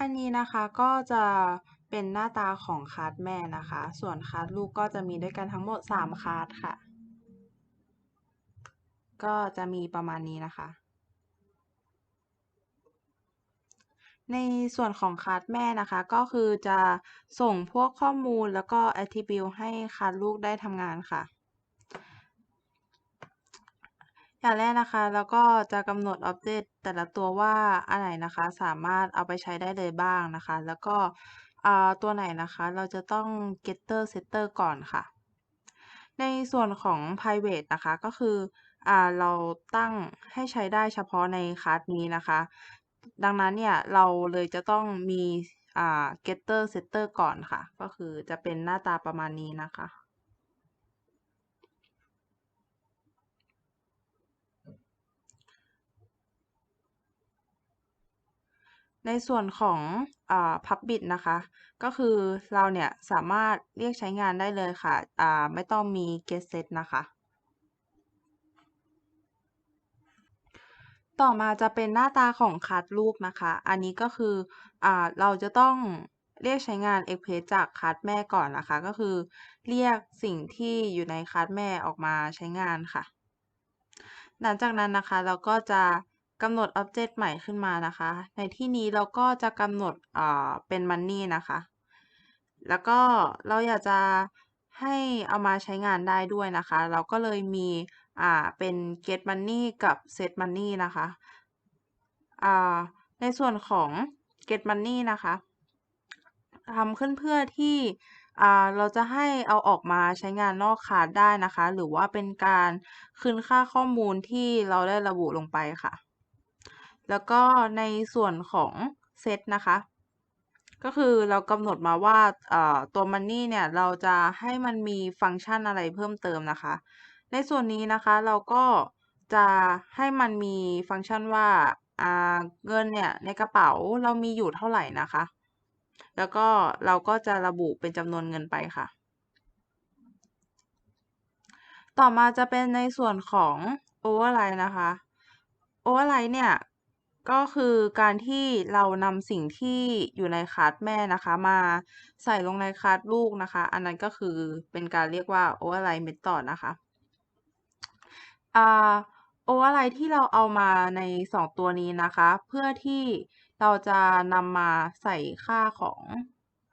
อันนี้นะคะก็จะเป็นหน้าตาของคาร์ดแม่นะคะ ส่วนคาร์ดลูกก็จะมีด้วยกันทั้งหมด 3 คาร์ดค่ะ ก็จะมีประมาณนี้นะคะ ในส่วนของคาร์ดแม่นะคะก็คือจะส่งพวกข้อมูลแล้วก็ attribute ให้คาร์ดลูกได้ทำงานค่ะ อย่างแรกนะคะแล้วก็จะกำหนด Object แต่ละตัวว่าอันไหนนะคะ สามารถเอาไปใช้ได้เลยบ้างนะคะ แล้วก็อ่าตัวไหนนะคะ เราจะต้อง getter setter ก่อนค่ะ ในส่วนของ private นะคะก็คืออ่าเราตั้งให้ใช้ได้เฉพาะในคลาสนี้นะคะ ดังนั้นเนี่ยเราเลยจะต้องมีอ่า getter setter ก่อนค่ะ ก็คือจะเป็นหน้าตาประมาณนี้นะคะ ในส่วนของอ public นะคะ ก็คือเราเนี่ยสามารถเรียกใช้งานได้เลยค่ะอ่าไม่ต้องมี get set นะคะ ต่อมาจะเป็นหน้าตาของคัดลูกนะคะ อันนี้ก็คืออเราจะต้องเรียกใช้งาน express จากคัดแม่ก่อนนะคะ ก็คือเรียกสิ่งที่อยู่ในคัดแม่ออกมาใช้งานค่ะ หลังจากนั้นนะคะเราก็จะ กำหนด Object ใหม่ขึ้นมานะคะ ในที่นี้เราก็จะกำหนดเป็น Money นะคะ แล้วก็เราอยากจะให้เอามาใช้งานได้ด้วยนะคะ เราก็เลยมีเป็น get money กับ set money นะคะในส่วนของ get money นะคะทำขึ้นเพื่อที่เราจะให้เอาออกมาใช้งานนอกคาสได้นะคะ หรือว่าเป็นการคืนค่าข้อมูลที่เราได้ระบุลงไปค่ะ แล้วก็ในส่วนของ set นะคะ ก็คือเรากำหนดมาว่าตัว money เนี่ยเราจะให้มันมีฟังก์ชันอะไรเพิ่มเติมนะคะ ในส่วนนี้นะคะเราก็จะให้มันมีฟังก์ชันว่าเงินเนี่ยในกระเป๋าเรามีอยู่เท่าไหร่นะคะ แล้วก็เราก็จะระบุเป็นจำนวนเงินไปค่ะ ต่อมาจะเป็นในส่วนของ override นะคะ override เนี่ย ก็คือการที่เรานำสิ่งที่อยู่ในคลาสแม่นะคะ มาใส่ลงในคลาสลูกนะคะ อันนั้นก็คือเป็นการเรียกว่า override method นะคะอ่า override ที่เราเอามาใน 2 ตัวนี้นะคะ เพื่อที่เราจะนำมาใส่ค่าของ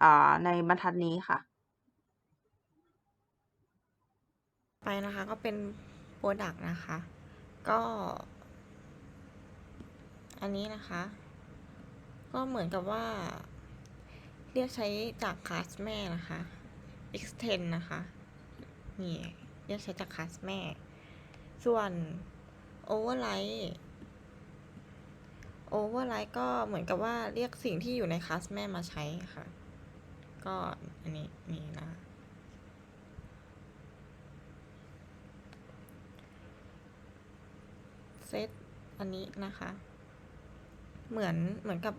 อ่าในบรรทัดนี้ค่ะ ไปนะคะก็เป็น Product นะคะ ก็ อันนี้นะคะ ก็เหมือนกับว่า เรียกใช้จากคลาสแม่นะคะ extend นะคะ นี่เรียกใช้จากคลาสแม่ ส่วน override override ก็เหมือนกับว่าเรียกสิ่งที่อยู่ในคลาสแม่มาใช้ค่ะ ก็อันนี้นี่นะเซตอันนี้นะคะ เหมือนเหมือนกับ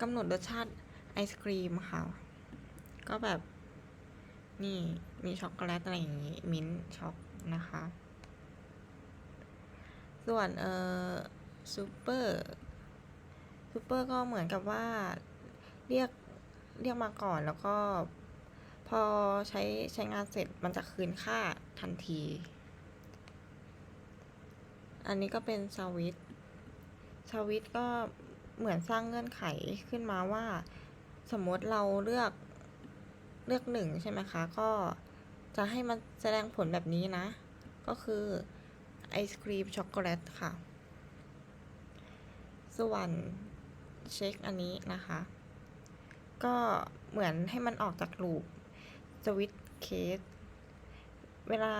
กำหนดรสชาติไอศครีมค่ะ ก็แบบนี่มีช็อกโกแลตอะไรอย่างนี้ มิ้นช็อกนะคะ ส่วนเอ่อซูเปอร์ซูเปอร์ก็เหมือนกับว่าเรียกเรียกมาก่อนแล้วก็พอใช้ใช้งานเสร็จมันจะคืนค่าทันที อันนี้ก็เป็นสวิตสวิตก็ เหมือนสร้างเงื่อนไขขึ้นมาว่า สมมติเราเลือกเลือกหนึ่งใช่ไหมคะ ก็จะให้มันแสดงผลแบบนี้นะ ก็คือไอศครีมช็อกโกแลตค่ะ ส่วนเช็คอันนี้นะคะ ก็เหมือนให้มันออกจากลูปสวิตเคส เวลา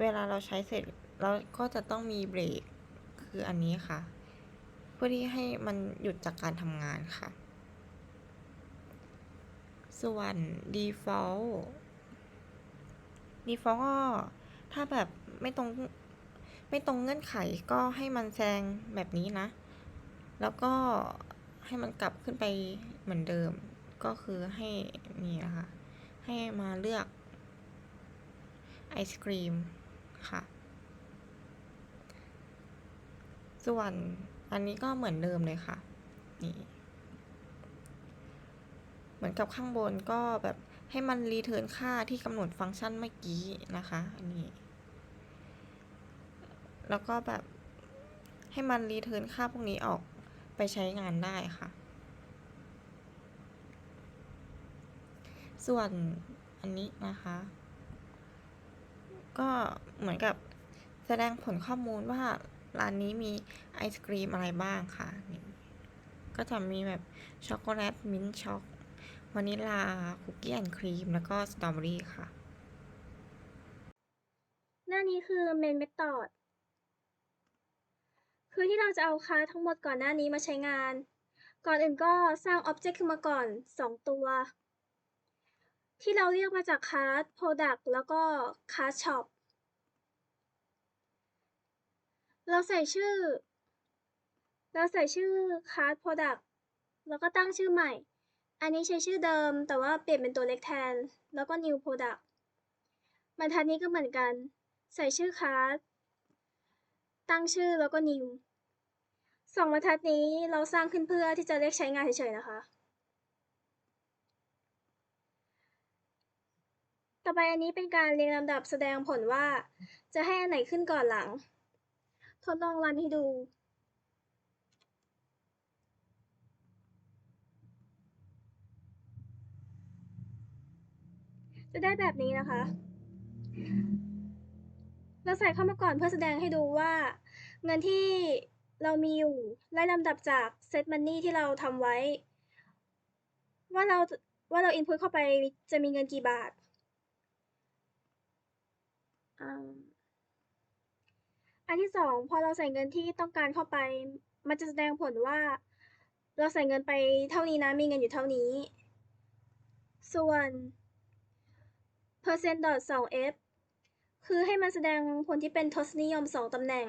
เวลาเราใช้เสร็จเราก็จะต้องมีเบรกคืออันนี้ค่ะ พื่อที่ให้มันหยุดจากการทำงานค่ะ ส่วน default default ก็ถ้าแบบไม่ตรงไม่ตรงเงื่อนไขก็ให้มันแซงแบบนี้นะ แล้วก็ให้มันกลับขึ้นไปเหมือนเดิม ก็คือให้นี่นะคะให้มาเลือกไอศครีมค่ะ ส่วน อันนี้ก็เหมือนเดิมเลยค่ะ นี่ เหมือนกับข้างบนก็แบบให้มันรีเทิร์นค่าที่กำหนดฟังก์ชันเมื่อกี้นะคะ อันนี้ แล้วก็แบบให้มันรีเทิร์นค่าพวกนี้ออกไปใช้งานได้ค่ะ ส่วนอันนี้นะคะ ก็เหมือนกับแสดงผลข้อมูลว่า ร้านนี้มีไอศกรีมอะไรบ้างค่ะ ก็จะมีแบบช็อกโกแลตมิ้นช็อกวานิลาคุกกี้แอนด์ครีม แล้วก็สตรอเบอรี่ค่ะ หน้านี้คือ main method คือที่เราจะเอาคลาทั้งหมดก่อนหน้านี้มาใช้งาน ก่อนอื่นก็สร้าง object ขึ้นมาก่อน 2 ตัว ที่เราเรียกมาจากคลาส product แล้วก็คลาส shop เราใส่ชื่อ เราใส่ชื่อคลาส product แล้วก็ตั้งชื่อใหม่ อันนี้ใช้ชื่อเดิม แต่ว่าเปลี่ยนเป็นตัวเล็กแทน แล้วก็ new product บรรทัดนี้ก็เหมือนกัน ใส่ชื่อคลาสตั้งชื่อแล้วก็ new สองบรรทัดนี้เราสร้างขึ้นเพื่อที่จะเรียกใช้งานเฉยๆนะคะ ต่อไปอันนี้เป็นการเรียงลำดับแสดงผลว่า จะให้อันไหนขึ้นก่อนหลัง ทดลองรันให้ดูจะได้แบบนี้นะคะ เราใส่เข้ามาก่อนเพื่อแสดงให้ดูว่า เงินที่เรามีอยู่ไล่ลำดับจาก set money ที่เราทำไว้ ว่าเราว่าเรา input เข้าไปจะมีเงินกี่บาทอ่า อันที่สองพอเราใส่เงินที่ต้องการเข้าไป มันจะแสดงผลว่า เราใส่เงินไปเท่านี้นะมีเงินอยู่เท่านี้ ส่วน percent 2 f คือให้มันแสดงผลที่เป็นทศนิยม 2ตำแหน่ง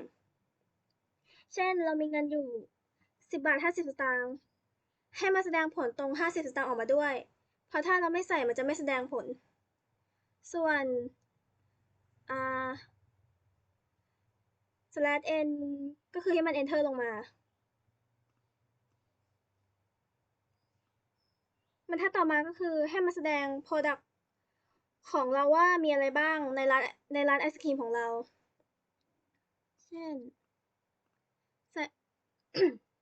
เช่นเรามีเงินอยู่ 10 บาท 50 สตางค์ให้มาแสดงผลตรง 50 สตางค์ออกมาด้วย เพราะถ้าเราไม่ใส่มันจะไม่แสดงผล ส่วนอ่า slash n ก็คือให้มัน enter ลงมาบรรทัดต่อมาก็คือให้มาแสดง product ของเราว่ามีอะไรบ้างในร้านในร้านไอศครีมของเรา เช่น ใส่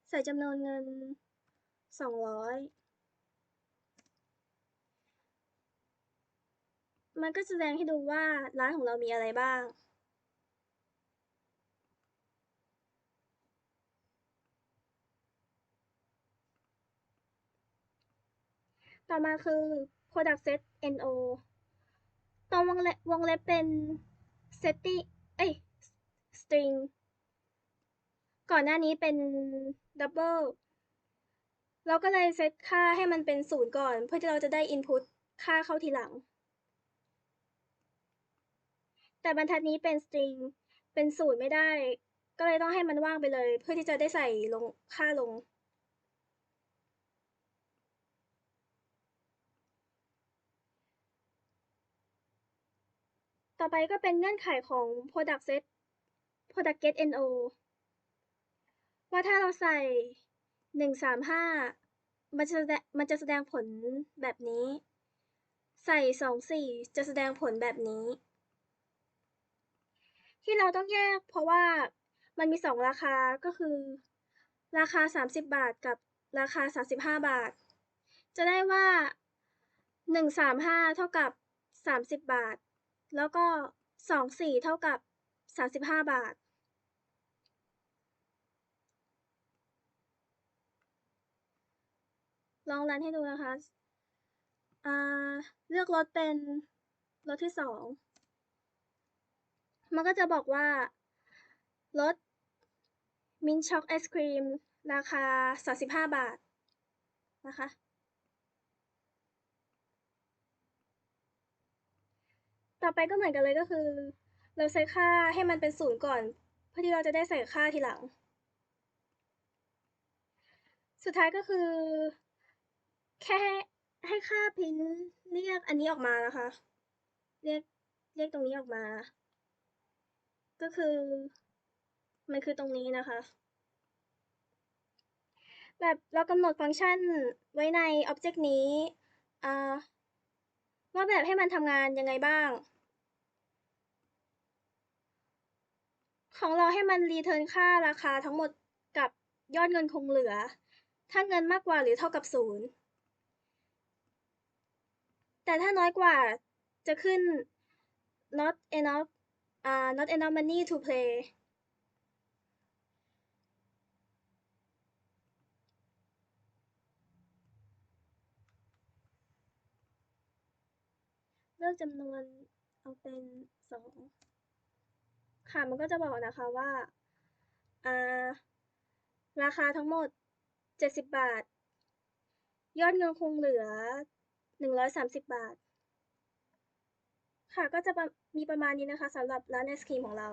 ใส่จำนวนเงินสองร้อยมันก็แสดงให้ดูว่าร้านของเรามีอะไรบ้าง ต่อมาคือ product set no ตรงวงเล็บวงเล็บเป็น setting เอ้ย string ก่อนหน้านี้เป็น double เราก็เลยเซตค่าให้มันเป็นศูนย์ก่อน เพื่อที่เราจะได้ input ค่าเข้าทีหลัง แต่บรรทัดนี้เป็น string เป็นศูนย์ไม่ได้ ก็เลยต้องให้มันว่างไปเลย เพื่อที่จะได้ใส่ลงค่าลง ต่อไปก็เป็นเงื่อนไขของ product set product get no ว่าถ้าเราใส่หนึ่งสามห้ามันจะแสดงมันจะแสดงผลแบบนี้ ใส่สองสี่จะแสดงผลแบบนี้ ที่เราต้องแยกเพราะว่ามันมีสองราคาก็คือ ราคาสามสิบบาทกับราคาสามสิบห้าบาท จะได้ว่าหนึ่งสามห้าเท่ากับสามสิบบาท แล้วก็สองสี่เท่ากับสามสิบห้าบาท ลองรันให้ดูนะคะเลือกรถเป็นรถที่สองมันก็จะบอกว่ารถมินช็อกไอศครีม ราคา 35 บาท นะคะ ต่อไปก็เหมือนกันเลยก็คือ เราใส่ค่าให้มันเป็นศูนย์ก่อน เพื่อที่เราจะได้ใส่ค่าทีหลัง สุดท้ายก็คือ แค่ให้ค่าพินเรียกอันนี้ออกมานะคะ เรียกเรียกตรงนี้ออกมา ก็คือ มันคือตรงนี้นะคะ แบบเรากำหนดฟังก์ชันไว้ใน object นี้อ่า ว่าแบบให้มันทำงานยังไงบ้าง ของเราให้มัน return ค่าราคาทั้งหมดกับยอดเงินคงเหลือ ถ้าเงินมากกว่าหรือเท่ากับศูนย์แต่ถ้าน้อยกว่าจะขึ้น not enough อ่า not enough money to play เลือกจำนวนเอาเป็นสองค่ะ มันก็จะบอกนะคะว่าอ่าราคาทั้งหมด 70 บาท ยอดเงินคงเหลือ 130 บาท ค่ะ ก็จะมีประมาณนี้นะคะสำหรับร้านไอศครีมของเรา